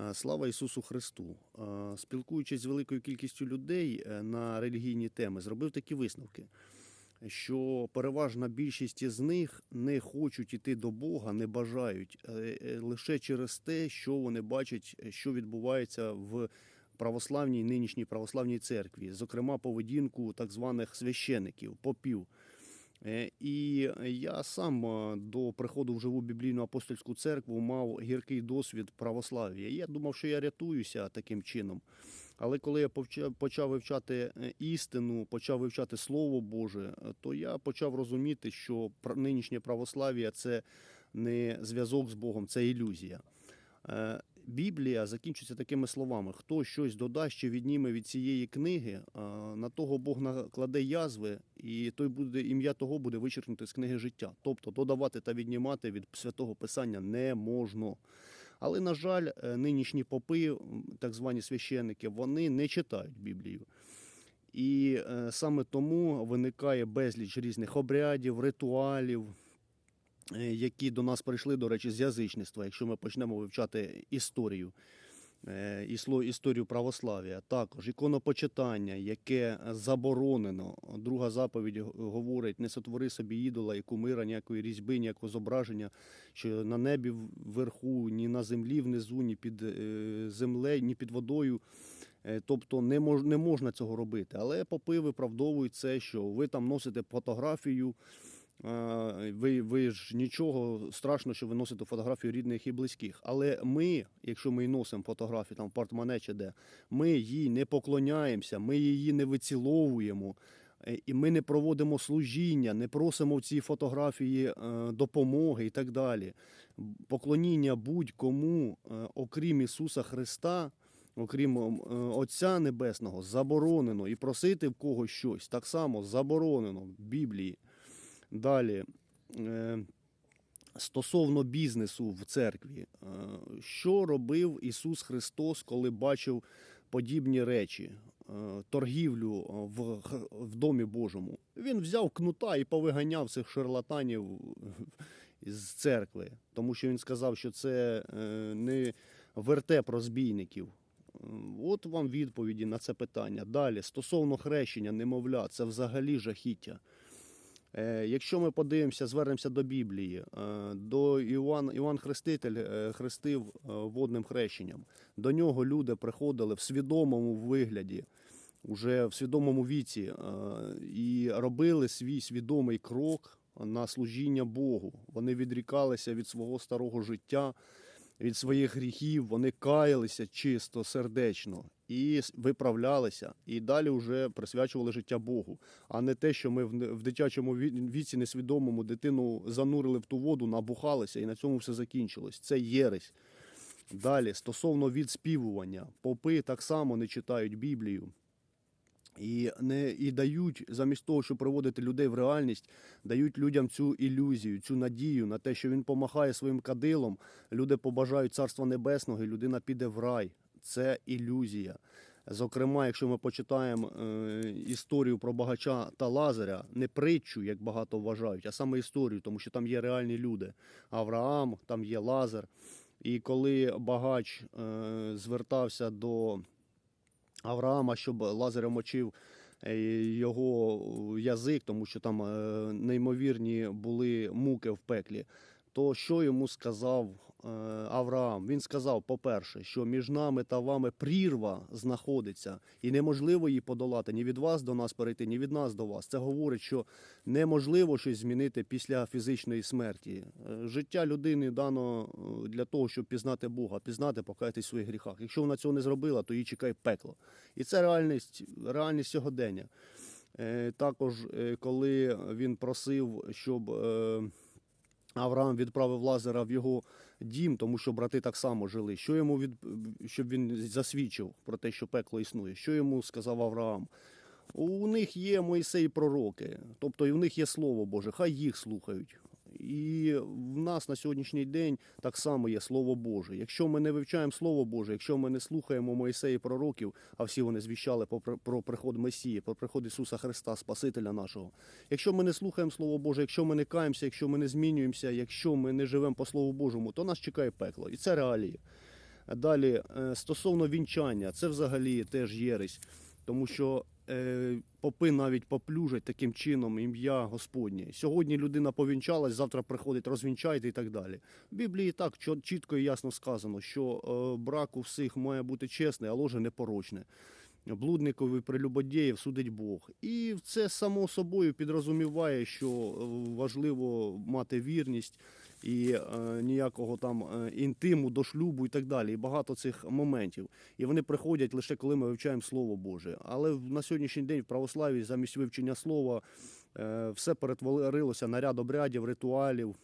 Е, Слава Ісусу Христу! Е, Спілкуючись з великою кількістю людей е, на релігійні теми, зробив такі висновки, що переважна більшість із них не хочуть іти до Бога, не бажають лише через те, що вони бачать, що відбувається в православній нинішній православній церкві, зокрема поведінку так званих священиків, попів. Е, І я сам е, до приходу в живу біблійну апостольську церкву мав гіркий досвід православ'я. Я думав, що я рятуюся таким чином. Але коли я почав вивчати е, істину, почав вивчати Слово Боже, то я почав розуміти, що нинішнє православ'я це не зв'язок з Богом, це ілюзія. Біблія закінчується такими словами: хто щось додасть чи відніме від цієї книги, на того Бог накладе язви, і той буде ім'я того буде вичеркнути з книги життя. Тобто додавати та віднімати від святого писання не можна. Але, на жаль, е, нинішні попи, так звані священники, вони не читають Біблію. І е, саме тому виникає безліч різних обрядів, ритуалів, які до нас прийшли, до речі, з язичництва, якщо ми почнемо вивчати історію. е, ісло- Історію православ'я, також іконопочитання, яке заборонено. Друга заповідь говорить: не сотвори собі ідола і кумира, ніякої різьби, ніякого зображення, що на небі вверху, ні на землі внизу, ні під е, землею, ні під водою. Е, Тобто не, мож, не можна цього робити. Але попи виправдовують це, що ви там носите фотографію. Е, Ви, ви ж нічого страшно, що ви носите фотографію рідних і близьких. Але ми, якщо ми і носимо фотографію там в портмоне чи де, ми їй не поклоняємося, ми її не виціловуємо. е, І ми не проводимо служіння, не просимо в цій фотографії е, допомоги і так далі. Поклоніння будь-кому, окрім Ісуса Христа, окрім Отця Небесного, заборонено. І просити в когось щось так само заборонено в Біблії. Далі. е, Стосовно бізнесу в церкві, е, що робив Ісус Христос, коли бачив подібні речі, е, торгівлю в, в домі Божому? Він взяв кнута і повиганяв цих шарлатанів з церкви, тому що він сказав, що це не вертеп розбійників. От вам відповіді на це питання. Далі, стосовно хрещення, немовля, це взагалі жахіття. Е, Якщо ми подивимося, звернемося до Біблії, е, до Іван, Іван Хреститель е, хрестив водним хрещенням. До нього люди приходили в свідомому вигляді, уже в свідомому віці, і робили свій свідомий крок на служіння Богу. Вони відрікалися від свого старого життя, від своїх гріхів, вони каялися чисто, сердечно і виправлялися, і далі вже присвячували життя Богу, а не те, що ми в дитячому віці несвідомому дитину занурили в ту воду, набухалися, і на цьому все закінчилось. Це єресь. Далі, стосовно відспівування, попи так само не читають Біблію. І не і дають замість того, щоб приводити людей в реальність, дають людям цю ілюзію, цю надію на те, що він помахає своїм кадилом, люди побажають царства небесного, і людина піде в рай. Це ілюзія. Зокрема, якщо ми почитаємо е, історію про багача та Лазаря, не притчу, як багато вважають, а саме історію, тому що там є реальні люди. Авраам, там є Лазар. І коли багач е, звертався до Авраама, щоб Лазаря мочив е, його язик, тому що там неймовірні були муки в пеклі. То що йому сказав е, Авраам? Він сказав, по-перше, що між нами та вами прірва знаходиться, і неможливо її подолати ні від вас до нас перейти, ні від нас до вас. Це говорить, що неможливо щось змінити після фізичної смерті. Е, Життя людини дано е, для того, щоб пізнати Бога, пізнати, покаятись в своїх гріхах. Якщо вона цього не зробила, то її чекає пекло. І це реальність, реальність сьогодення. Також, коли він просив, щоб Авраам відправив лазера в його дім, тому що брати так само жили. Що йому від щоб він засвідчив про те, що пекло існує? Що йому сказав Авраам? У них є Мойсей пророки, тобто і в них є Слово Боже, хай їх слухають. І в нас на сьогоднішній день так само є Слово Боже. Якщо ми не вивчаємо Слово Боже, якщо ми не слухаємо Моїсея і пророків, а всі вони звіщали про, приход Месії, про приход Ісуса Христа, Спасителя нашого. Якщо ми не слухаємо Слово Боже, якщо ми не каємося, якщо ми не змінюємося, якщо ми не живемо по Слову Божому, то нас чекає пекло. І це реалії. Далі, е, стосовно вінчання, це взагалі теж єресь, тому що попи навіть поплюжать таким чином ім'я Господнє. Сьогодні людина повінчалась, завтра приходить, розвінчайте і так далі. В Біблії так чітко і ясно сказано, що е, брак у всіх має бути чесний, а ложе непорочне. Блудникові прелюбодіїв судить Бог. І це само собою підрозуміває, що е, важливо мати вірність і е, ніякого там е, інтиму до шлюбу і так далі. І багато цих моментів. І вони приходять лише коли ми вивчаємо Слово Боже. Але на сьогоднішній день в православі замість вивчення слова е, все перетворилося на ряд обрядів, ритуалів.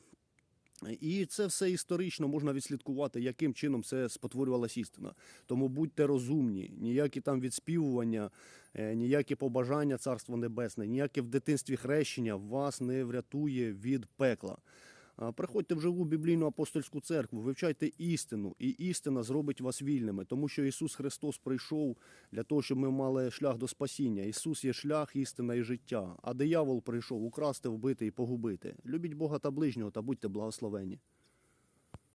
І це все історично можна відслідкувати, яким чином це спотворювалась істина. Тому будьте розумні, ніякі там відспівування, е, ніякі побажання Царства Небесне, ніяке в дитинстві хрещення вас не врятує від пекла. Приходьте в живу біблійну апостольську церкву, вивчайте істину, і істина зробить вас вільними, тому що Ісус Христос прийшов для того, щоб ми мали шлях до спасіння. Ісус є шлях, істина і життя. А диявол прийшов украсти, вбити і погубити. Любіть Бога та ближнього та будьте благословені.